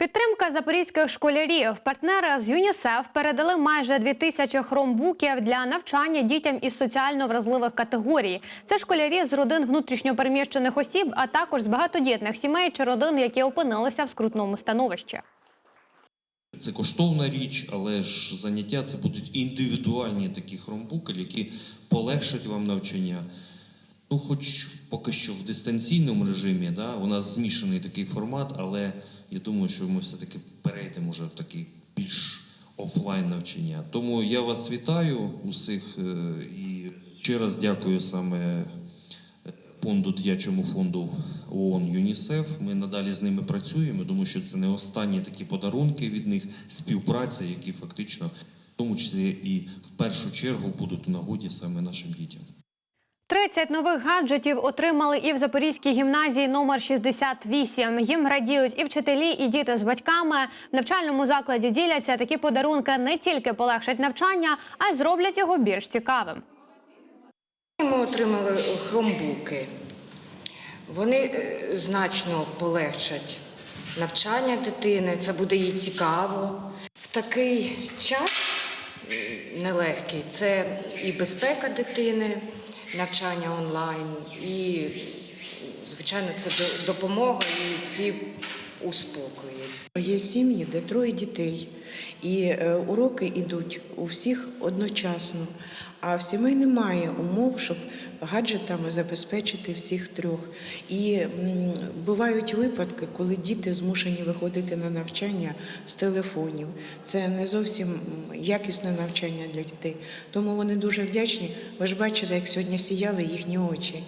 Підтримка запорізьких школярів. Партнери з ЮНІСЕФ передали майже дві тисячі хромбуків для навчання дітям із соціально вразливих категорій. Це школярі з родин внутрішньопереміщених осіб, а також з багатодітних сімей чи родин, які опинилися в скрутному становищі. Це коштовна річ, але ж заняття це будуть індивідуальні такі хромбуки, які полегшать вам навчання. Ну, хоч поки що в дистанційному режимі, да, у нас змішаний такий формат, але я думаю, що ми все-таки перейдемо вже в такий більш офлайн навчання. Тому я вас вітаю усіх е, і ще раз дякую саме фонду дитячому фонду ООН ЮНІСЕФ. Ми надалі з ними працюємо. Думаю, що це не останні такі подарунки від них, співпраця, які фактично, в тому числі і в першу чергу будуть у нагоді саме нашим дітям. 30 нових гаджетів отримали і в Запорізькій гімназії номер 68. Їм радіють і вчителі, і діти з батьками. В навчальному закладі діляться такі подарунки не тільки полегшать навчання, а й зроблять його більш цікавим. Ми отримали хромбуки. Вони е, значно полегшать навчання дитини, це буде їй цікаво. В такий час е, нелегкий це і безпека дитини, навчання онлайн, і, звичайно, це до- допомога і всі у спокої. Є сім'ї, де троє дітей, і е, уроки йдуть у всіх одночасно. А в сімей немає умов, щоб гаджетами забезпечити всіх трьох. І бувають випадки, коли діти змушені виходити на навчання з телефонів. Це не зовсім якісне навчання для дітей. Тому вони дуже вдячні. Ви ж бачили, як сьогодні сіяли їхні очі.